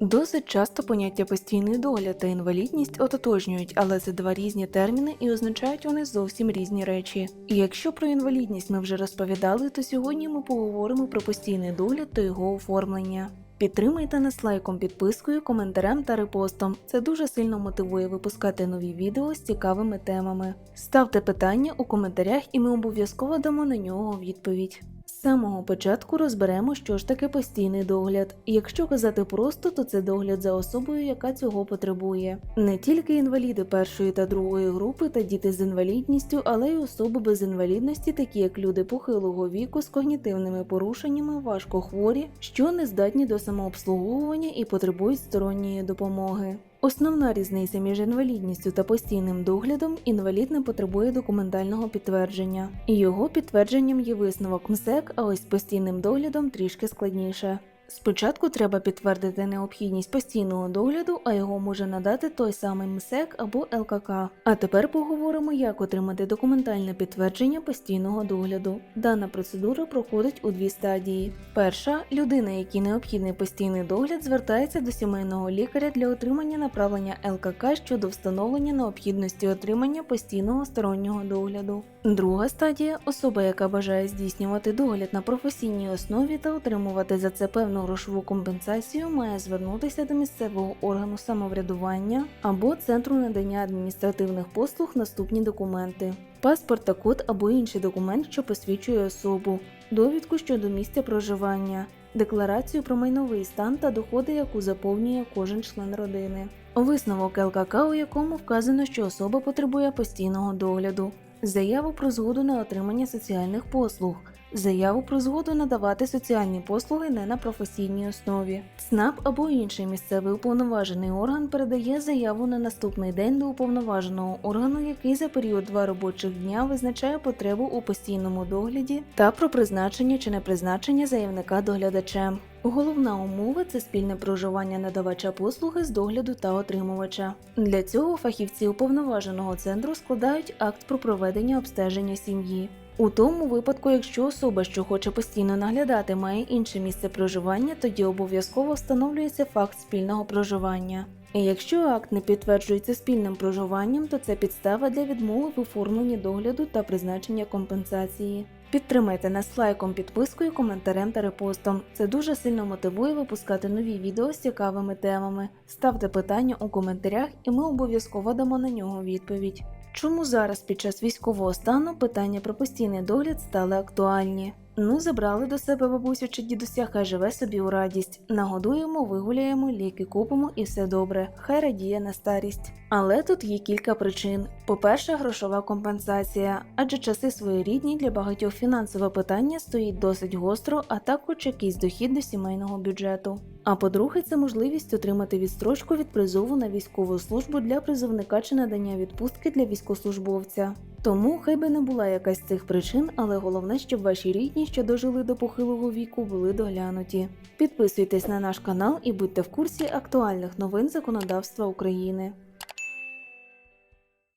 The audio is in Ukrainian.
Досить часто поняття постійний догляд та інвалідність ототожнюють, але це два різні терміни і означають вони зовсім різні речі. І якщо про інвалідність ми вже розповідали, то сьогодні ми поговоримо про постійний догляд та його оформлення. Підтримайте нас лайком, підпискою, коментарем та репостом. Це дуже сильно мотивує випускати нові відео з цікавими темами. Ставте питання у коментарях, і ми обов'язково дамо на нього відповідь. З самого початку розберемо, що ж таке постійний догляд. Якщо казати просто, то це догляд за особою, яка цього потребує. Не тільки інваліди першої та другої групи та діти з інвалідністю, але й особи без інвалідності, такі як люди похилого віку з когнітивними порушеннями, важкохворі, що не здатні до самообслуговування і потребують сторонньої допомоги. Основна різниця між інвалідністю та постійним доглядом інвалід не потребує документального підтвердження. Його підтвердженням є висновок МСЕК, а ось постійним доглядом трішки складніше. Спочатку треба підтвердити необхідність постійного догляду, а його може надати той самий МСЕК або ЛКК. А тепер поговоримо, як отримати документальне підтвердження постійного догляду. Дана процедура проходить у дві стадії. Перша людина, якій необхідний постійний догляд, звертається до сімейного лікаря для отримання направлення ЛКК щодо встановлення необхідності отримання постійного стороннього догляду. Друга стадія особа, яка бажає здійснювати догляд на професійній основі та отримувати за це певну грошову компенсацію, має звернутися до місцевого органу самоврядування або центру надання адміністративних послуг наступні документи: паспорт та код або інший документ, що посвідчує особу, довідку щодо місця проживання, декларацію про майновий стан та доходи, яку заповнює кожен член родини. Висновок ЛКК, у якому вказано, що особа потребує постійного догляду, заяву про згоду на отримання соціальних послуг, заяву про згоду надавати соціальні послуги не на професійній основі. ЦНАП або інший місцевий уповноважений орган передає заяву на наступний день до уповноваженого органу, який за період два робочих дня визначає потребу у постійному догляді та про призначення чи непризначення заявника доглядачем. Головна умова це спільне проживання надавача послуги з догляду та отримувача. Для цього фахівці уповноваженого центру складають акт про проведення обстеження сім'ї. У тому випадку, якщо особа, що хоче постійно наглядати, має інше місце проживання, тоді обов'язково встановлюється факт спільного проживання. І якщо акт не підтверджується спільним проживанням, то це підстава для відмови в оформленні догляду та призначення компенсації. Підтримайте нас лайком, підпискою, коментарем та репостом. Це дуже сильно мотивує випускати нові відео з цікавими темами. Ставте питання у коментарях, і ми обов'язково дамо на нього відповідь. Чому зараз під час військового стану питання про постійний догляд стали актуальні? Ну, забрали до себе бабусю чи дідуся, хай живе собі у радість. Нагодуємо, вигуляємо, ліки купимо і все добре. Хай радіє на старість. Але тут є кілька причин. По-перше, грошова компенсація, адже часи своєрідні для багатьох фінансове питання стоїть досить гостро, а також якийсь дохід до сімейного бюджету. А по-друге, це можливість отримати відстрочку від призову на військову службу для призовника чи надання відпустки для військовослужбовця. Тому хай би не була якась з цих причин, але головне, щоб ваші рідні, що дожили до похилого віку, були доглянуті. Підписуйтесь на наш канал і будьте в курсі актуальних новин законодавства України.